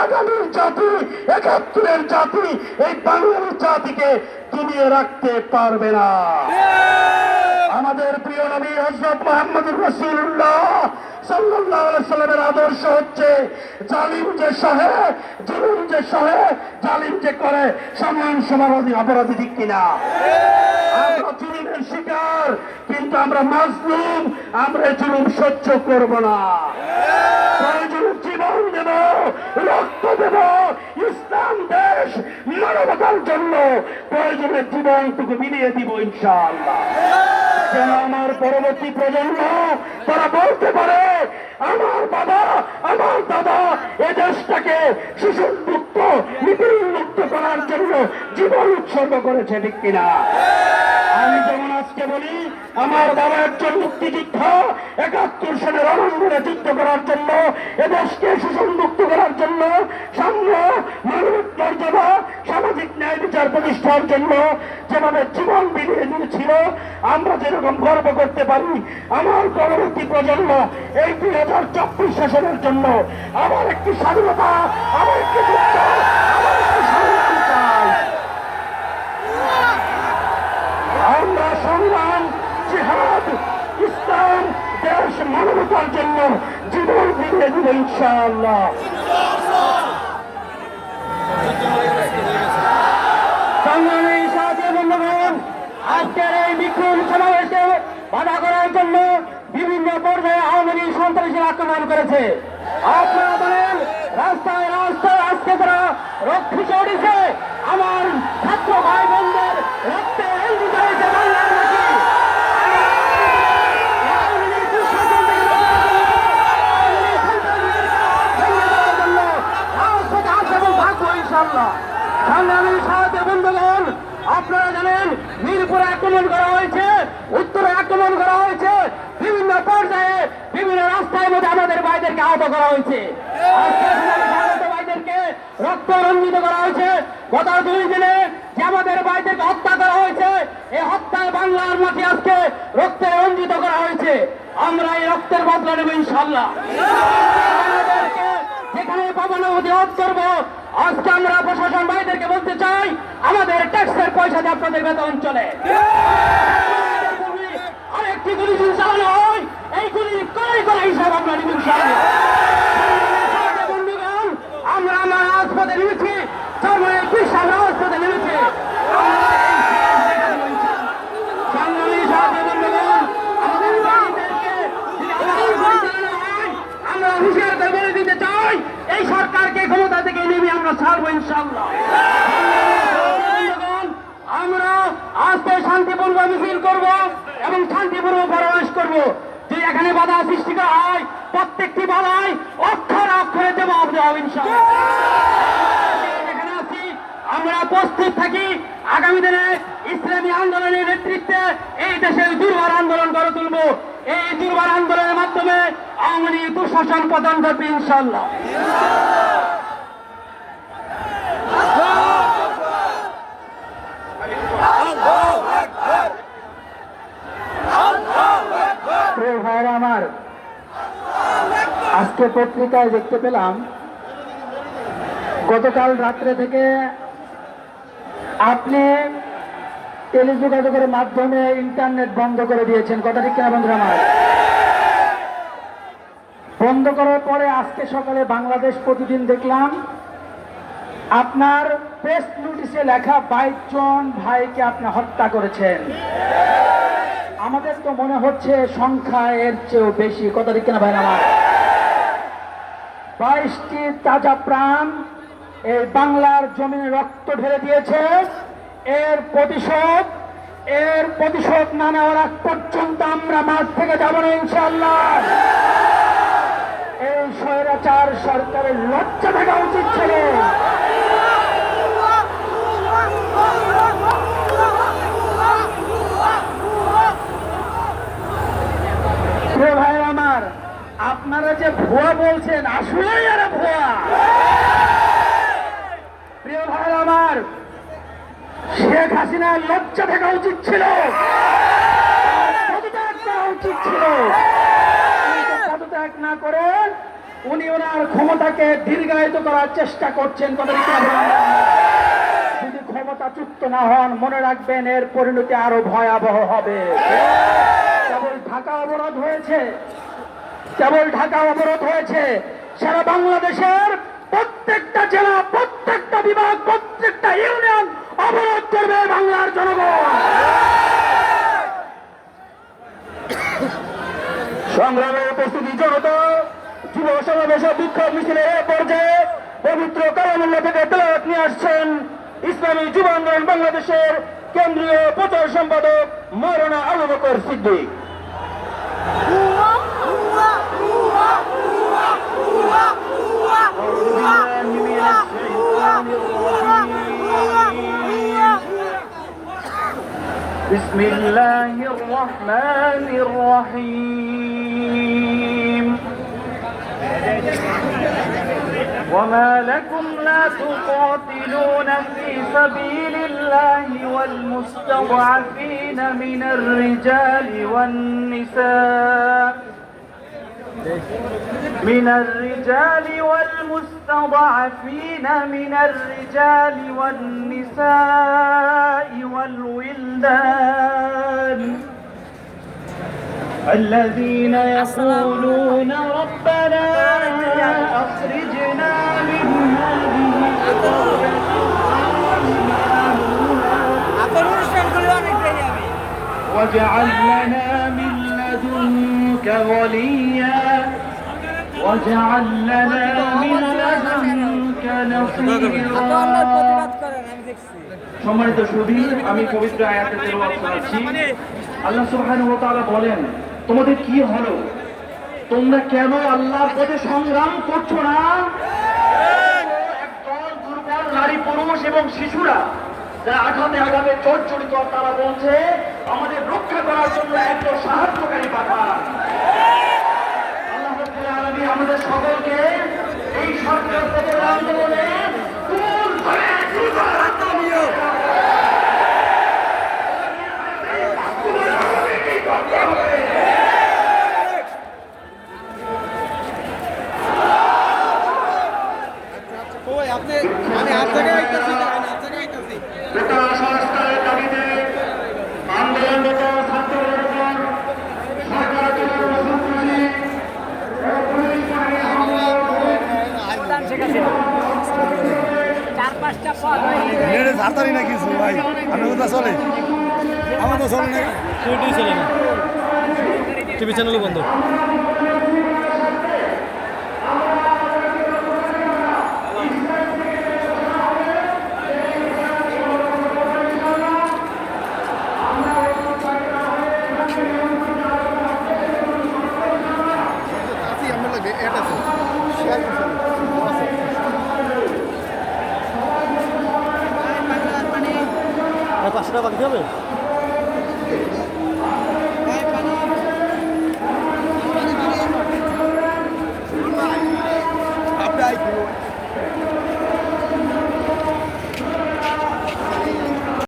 আগামীর জাতি একাত্তরের জাতি এই বাংলার জাতিকে কিনিয়ে রাখতে পারবে না। আমাদের প্রিয় নবী হজরত মোহাম্মদ রসুল্লাহ সাল্লামের আদর্শ হচ্ছে জালিম যে সহে জুলুম যে সহে জালিম যে করে সমান অপরাধী ঠিক কিনা? আমরা জুলুমের শিকার কিন্তু আমরা মাজলুম আমরা জুলুম সহ্য করব না। দেব, রক্ত দেব, ইসলাম, দেশ, মানবতার জন্য প্রয়োজনে জীবনটুকু মিলিয়ে দিব ইনশাআল্লাহ। যেন আমার পরবর্তী প্রজন্ম, তারা বলতে পারে, আমার বাবা, আমার দাদা এ দেশটাকে শিশুর মুক্ত নিপীড়ন মুক্ত করার জন্য জীবন উৎসর্গ করেছে ঠিক কিনা? আমি যেমন আজকে বলি আমার বাবা একজন মুক্তিযোদ্ধা, একাত্তর সালে রণাঙ্গনে যুদ্ধ করার জন্য এ দেশকে শোষণ মুক্ত করার জন্য সাম্য মানবিক মর্যাদা, সামাজিক ন্যায় বিচার প্রতিষ্ঠার জন্য যেভাবে জীবন বিলিয়ে দিয়েছিল, আমরা যেরকম গর্ব করতে পারি, আমার পরবর্তী প্রজন্ম এই দুই হাজার চব্বিশ শাসনের জন্য আমার একটি স্বাধীনতা আমার একটি জিহাদ, ইসলাম, দেশ মানবতার জন্য জীবন ফিরিয়ে দেব ইনশাআল্লাহ। আজকের এই বিক্ষোভ সমাবেশকে বাধা করার জন্য বিভিন্ন পর্যায়ে আওয়ামী লীগ সন্ত্রাসী আক্রমণ করেছে। আপনারা বলেন, রাস্তায় রাস্তায় আজকে তারা রক্ষিত উঠেছে আমার ছাত্র ভাই বোনদের রক্তে রঞ্জিত হয়েছে বাংলার মাটি আওয়ামী লীগ দুঃশাসন থেকে রক্ষা করার জন্য, আওয়ামী লীগ সন্ত্রাসীদের ভেঙে দেওয়ার জন্য রাজপথে আছে এবং থাকব ইনশাআল্লাহ সংগ্রামী সাহায্য বন্ধুগণ আপনারা জানেন মিরপুরে আক্রমণ করা হয়েছে উত্তরে আক্রমণ করা হয়েছে বিভিন্ন পর্যায়ে বিভিন্ন মধ্যে আমাদের ভাইদেরকে আহত করা হয়েছে। আজকে ভাইদেরকে রক্ত রঞ্জিত করা হয়েছে। গত দুই দিনে যে আমাদের ভাইদেরকে হত্যা করা হয়েছে, এই হত্যায় বাংলার মাটি আজকে রক্তে রঞ্জিত করা হয়েছে। আমরা এই রক্তের বদলা নেব ইনশাল্লাহ যেখানে পাবনা প্রতিরোধ করব, আজকে আমরা প্রশাসন ভাইদেরকে বলতে চাই, আমাদের ট্যাক্সের পয়সা দিয়ে আপনাদের বেতন চলে। আরেকটি গুলি চালানো হয় এই গুলি কড়াই করা হিসাব আমরা নিব ইনশাআল্লাহ। বন্ধুগণ আমরা আমার রাজপথে নেমেছি চরমের বিশাল রাজপথে নেমেছি আমরা এই শেষ দেখা দেব ইনশাআল্লাহ। সংগ্রামী সাথী বন্ধুগণ, আমাদের ভাইদেরকে যদি আবার গুলি চালানো হয়, আমরা হুঁশিয়ার করে বলে দিতে চাই এই সরকারকে ক্ষমতা থেকে ছাড়বো ইনশাল্লাহ আমরা আজকে শান্তিপূর্ণ মিছিল করব এবং শান্তিপূর্ণ পরামর্শ করব। যে এখানে বাধা সৃষ্টি করা হয় প্রত্যেকটি বাধায় অক্ষর অক্ষরে জবাব দেওয়া হবে ইনশাল্লাহ আছি, আমরা প্রস্তুত থাকি আগামী দিনে ইসলামী আন্দোলনের নেতৃত্বে এই দেশের দুর্বার আন্দোলন গড়ে তুলব। এই দুর্বার আন্দোলনের মাধ্যমে আওয়ামী লীগ দুঃশাসন প্রদান করবে ইনশাল্লাহ প্রিয় ভাইরা আমার, আজকে পত্রিকায় দেখতে পেলাম, গতকাল রাত্রে থেকে আপনি টেলিযোগাযোগের মাধ্যমে ইন্টারনেট বন্ধ করে দিয়েছেন। কথা ঠিক কিনা বন্ধুরা আমার? বন্ধ করার পরে আজকে সকালে বাংলাদেশ প্রতিদিন দেখলাম, আপনার প্রেস নোটিশে লেখা, বাইশ জন ভাইকে আপনি হত্যা করেছেন। আমাদের তো মনে হচ্ছে সংখ্যা এর চেয়েও বেশি। কথা ঠিক কিনা ভাই আমার? বাইশটি তাজা প্রাণ এই বাংলার জমিনে রক্ত ঢেলে দিয়েছে। এর প্রতিশোধ এর প্রতিশোধ না নেওয়ার আগ পর্যন্ত আমরা মাঠ থেকে যাব না ইনশাল্লাহ এই স্বৈরাচার সরকারের লজ্জা থাকা উচিত ছিল প্রিয় ভাই আমার আপনারা যে ভুয়া বলছেন আসলেই এরা ভুয়া প্রিয় ভাই আমার শেখ হাসিনার লজ্জা থাকা উচিত ছিল। পদত্যাগ করা উচিত ছিল। পদত্যাগ না করে উনি ওনার ক্ষমতাকে দীর্ঘায়িত করার চেষ্টা করছেন। যদি ক্ষমতাচ্যুত না হন, মনে রাখবেন এর পরিণতি আরও ভয়াবহ হবে। কেবল ঢাকা অবরোধ হয়েছে। কেবল ঢাকা অবরোধ হয়েছে। সারা বাংলাদেশের প্রত্যেকটা জেলা, প্রত্যেকটা বিভাগ, প্রত্যেকটা ইউনিয়ন অবরোধ করবে বাংলার জনগণ সংগ্রামের উপস্থিতি জনতা যুব সমাবেশ বিক্ষোভ মিছিলের এ পর্যায়ে পবিত্র কালামুল্লা থেকে তেলাওয়াত নিয়ে আসছেন ইসলামী যুব আন্দোলন বাংলাদেশের কেন্দ্রীয় প্রচার সম্পাদক মৌলানা আবু বকর সিদ্দিক بسم الله الرحمن الرحيم. وما لكم لا تقاتلون في سبيل الله والمستضعفين من الرجال والنساء من الرجال والمستضعفين من الرجال والنساء والولدان. الذين يقولون ربنا أخرجنا من هذه واجعل لنا من وليا واجعل لنا من لدنك আপনি অন্যায় نصيرا প্রতিবাদ করেন আমি দেখছি সম্মানিত সুধী আমি পবিত্র আয়াতে তেলাওয়াত করেছি আল্লাহ সুবহানাহু ওয়া তাআলা বলেন তোমাদের কি হলো তোমরা কেন আল্লাহর পথে সংগ্রাম করছো না একদল দুর্বল নারী পুরুষ এবং শিশুরা যারা আঘাতে আঘাতে জর্জরিত তারা বলছে আমাদের রক্ষা করার জন্য একজন সাহায্যকারী পাঠান আল্লাহ আলামিন আমাদের সকলকে এই সরকার থেকে আন্দোলনে আপনি আমি আইতাছি আমি আইতাছি। কোটা ঝাড়তারি না কিছু ভাই? আমি তো চলে? আমার তো চলে না। টিভি চলে না। টিভি চ্যানেলও বন্ধ। আর পাঁচশো টাকা বাকি হবে